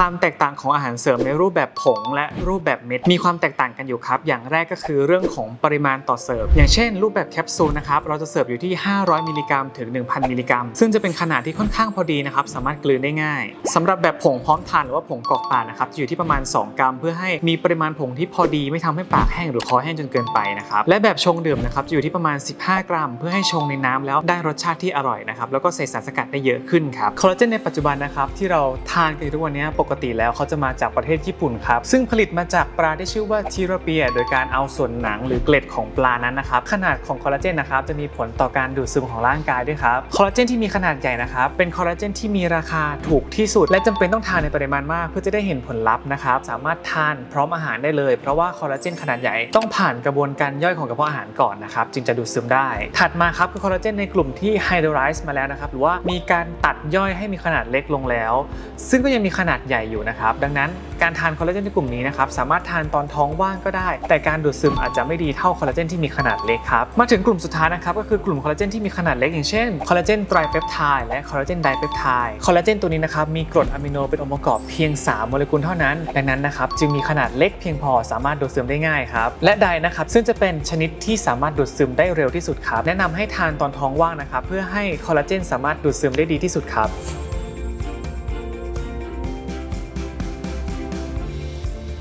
ความแตกต่างของอาหารเสริมในรูปแบบผงและรูปแบบเม็ดมีความแตกต่างกันอยู่ครับ อย่างแรกก็คือเรื่องของปริมาณต่อเสิร์ฟ อย่างเช่น รูปแบบแคปซูลนะครับเราจะเสิร์ฟอยู่ที่ 500 มิลลิกรัมถึง 1,000 มิลลิกรัม ซึ่งจะเป็นขนาดที่ค่อนข้างพอดีนะครับสามารถกลืนได้ง่ายสำหรับแบบผงพร้อมทานหรือว่าผงกรอกปากนะครับจะอยู่ที่ประมาณ 2 กรัม เพื่อให้มีปริมาณผงที่พอดีไม่ทำให้ปากแห้งหรือคอแห้งจนเกินไปนะครับและแบบชงดื่มนะครับจะอยู่ที่ประมาณ 15 กรัม เพื่อให้ชงในน้ำแล้วได้รสชาติที่อร่อยนะครับแล้วก็ใส่สารสกัดได้เยอะขึ้นครับคอลลาเจนในปัจจุบันนะครับที่เราทานกันทุกวันนี้ปกกติแล้วเขาจะมาจากประเทศญี่ปุ่นครับ ซึ่งผลิตมาจากปลาที่ชื่อว่าทีราเปีย โดยการเอาส่วนหนังหรือเกล็ดของปลานั้นนะครับ ขนาดของคอลลาเจนนะครับจะมีผลต่อการดูดซึมของร่างกายด้วยครับ คอลลาเจนที่มีขนาดใหญ่นะครับ เป็นคอลลาเจนที่มีราคาถูกที่สุด และจำเป็นต้องทานในปริมาณมาก เพื่อจะได้เห็นผลลัพธ์นะครับ สามารถทานพร้อมอาหารได้เลย เพราะว่าคอลลาเจนขนาดใหญ่ต้องผ่านกระบวนการย่อยของกระเพาะอาหารก่อนนะครับจึงจะดูดซึมได้ ถัดมาครับคือคอลลาเจนในกลุ่มที่ไฮโดรไลซ์มาแล้วนะครับหรือว่ามีการตัดย่อยให้มีขนาดเล็กลงแล้ว ซึ่งก็ยังมีขนาดใหญ่อยู่นะครับ ดังนั้นการทานคอลลาเจนในกลุ่มนี้นะครับสามารถทานตอนท้องว่างก็ได้ แต่การดูดซึมอาจจะไม่ดีเท่าคอลลาเจนที่มีขนาดเล็กครับมาถึงกลุ่มสุดท้ายนะครับก็คือกลุ่มคอลลาเจนที่มีขนาดเล็กอย่างเช่นคอลลาเจนไตรเปปไทด์และคอลลาเจนไดเปปไทด์คอลลาเจนตัวนี้นะครับมีกรดอะมิโนเป็นองค์ประกอบเพียง 3 โมเลกุลเท่านั้น ดังนั้นนะครับจึงมีขนาดเล็กเพียงพอสามารถดูดซึมได้ง่ายครับและไดนะครับซึ่งจะเป็นชนิดที่สามารถดูดซึมได้เร็วที่สุดครับแนะนำให้ทานตอนท้องว่างนะครับเพื่อให้คอลลาเจนสามารถดูดซึมได้ดีที่สุดครับ